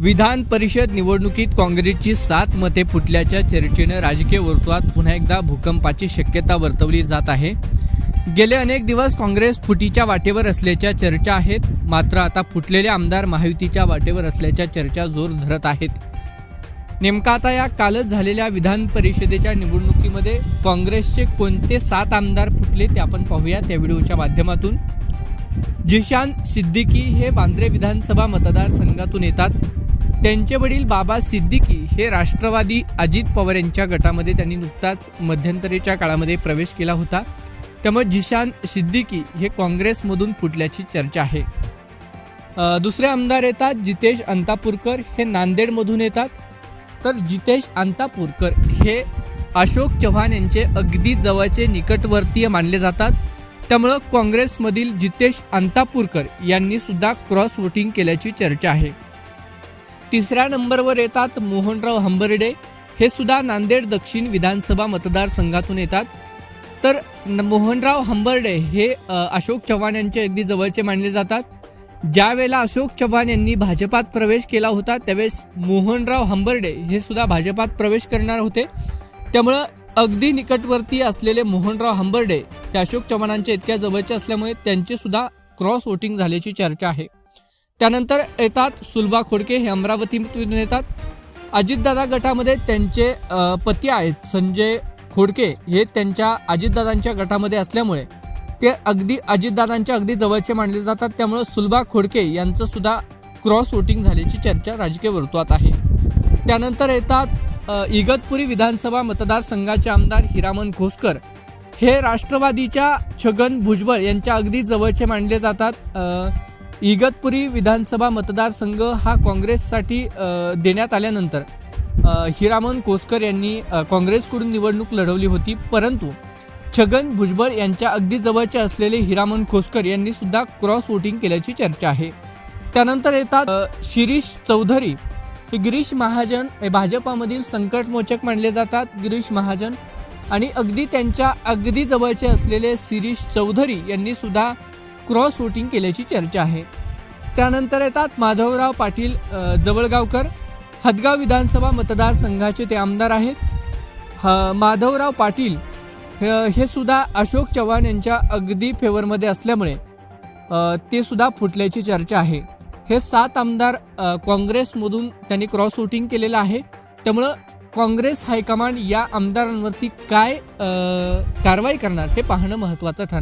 विधान परिषद निवडणुकीत काँग्रेसची सात मते फुटल्याच्या चर्चेनं राजकीय वर्तुळात पुन्हा एकदा भूकंपाची शक्यता वर्तवली जात आहे. गेले अनेक दिवस काँग्रेस फुटीच्या वाटेवर असल्याच्या चर्चा आहेत मात्र आता फुटलेले आमदार महायुतीच्या वाटेवर असल्याच्या चर्चा जोर धरत आहेत. नेमका आता या कालच झालेल्या विधान परिषदेच्या निवडणुकीमध्ये काँग्रेसचे कोणते सात आमदार फुटले ते आपण पाहूया त्या व्हिडिओच्या माध्यमातून. जिशान सिद्दीकी हे वांद्रे विधानसभा मतदारसंघातून येतात. त्यांचे वडील बाबा सिद्दीकी हे राष्ट्रवादी अजित पवार यांच्या गटामध्ये त्यांनी नुकताच मध्यंतरीच्या काळामध्ये प्रवेश केला होता. त्यामुळे जिशान सिद्दीकी हे काँग्रेसमधून फुटल्याची चर्चा आहे. दुसरे आमदार येतात जितेश अंतापूरकर हे नांदेडमधून येतात. तर जितेश अंतापूरकर हे अशोक चव्हाण यांचे अगदी जवळचे निकटवर्तीय मानले जातात. त्यामुळं काँग्रेसमधील जितेश अंतापूरकर यांनी सुद्धा क्रॉस वोटिंग केल्याची चर्चा आहे. तिसऱ्या नंबरवर येतात मोहनराव हंबर्डे. हे सुद्धा नांदेड दक्षिण विधानसभा मतदारसंघातून येतात. तर न- मोहनराव हंबर्डे हे अशोक चव्हाण यांचे अगदी जवळचे मानले जातात. ज्यावेळेला अशोक चव्हाण यांनी भाजपात प्रवेश केला होता त्यावेळेस मोहनराव हंबर्डे हे सुद्धा भाजपात प्रवेश करणार होते. त्यामुळं अगदी निकटवर्ती असलेले मोहनराव हंबर्डे हे अशोक चव्हाणांच्या इतक्या जवळचे असल्यामुळे त्यांचे सुद्धा क्रॉस वोटिंग झाल्याची चर्चा आहे. त्यानंतर येतात सुलभा खोडके हे अमरावतीतून येतात. अजितदादा गटामध्ये त्यांचे पती आहेत संजय खोडके हे त्यांच्या अजितदादांच्या गटामध्ये असल्यामुळे ते अगदी अजितदादांच्या अगदी जवळचे मानले जातात. त्यामुळे सुलभा खोडके यांचं सुद्धा क्रॉस वोटिंग झाल्याची चर्चा राजकीय वर्तुळात आहे. त्यानंतर येतात इगतपुरी विधानसभा मतदारसंघाचे आमदार हिरामन घोसकर हे राष्ट्रवादीच्या छगन भुजबळ यांच्या अगदी जवळचे मानले जातात. इगतपुरी विधानसभा मतदारसंघ हा काँग्रेससाठी देण्यात आल्यानंतर हिरामन कोसकर यांनी काँग्रेसकडून निवडणूक लढवली होती. परंतु छगन भुजबळ यांच्या अगदी जवळचे असलेले हिरामन खोसकर यांनी सुद्धा क्रॉस वोटिंग केल्याची चर्चा आहे. त्यानंतर येतात शिरीष चौधरी हे गिरीश महाजन हे भाजपामधील संकटमोचक मानले जातात. गिरीश महाजन आणि अगदी त्यांच्या अगदी जवळचे असलेले शिरीष चौधरी यांनी सुद्धा क्रॉस वोटिंग केल्याची चर्चा आहे. त्यानंतर येतात माधवराव पाटील जवळगावकर. हदगाव विधानसभा मतदारसंघाचे ते आमदार आहेत. ह- माधवराव पाटील हे- सुद्धा अशोक चव्हाण यांच्या अगदी फेवरमध्ये असल्यामुळे ते सुद्धा फुटल्याची चर्चा आहे. हे सात आमदार काँग्रेसमधून त्यांनी क्रॉस वोटिंग केलेलं आहे. त्यामुळं काँग्रेस हायकमांड या आमदारांवरती काय कारवाई करणार हे पाहणं महत्त्वाचं ठरणार.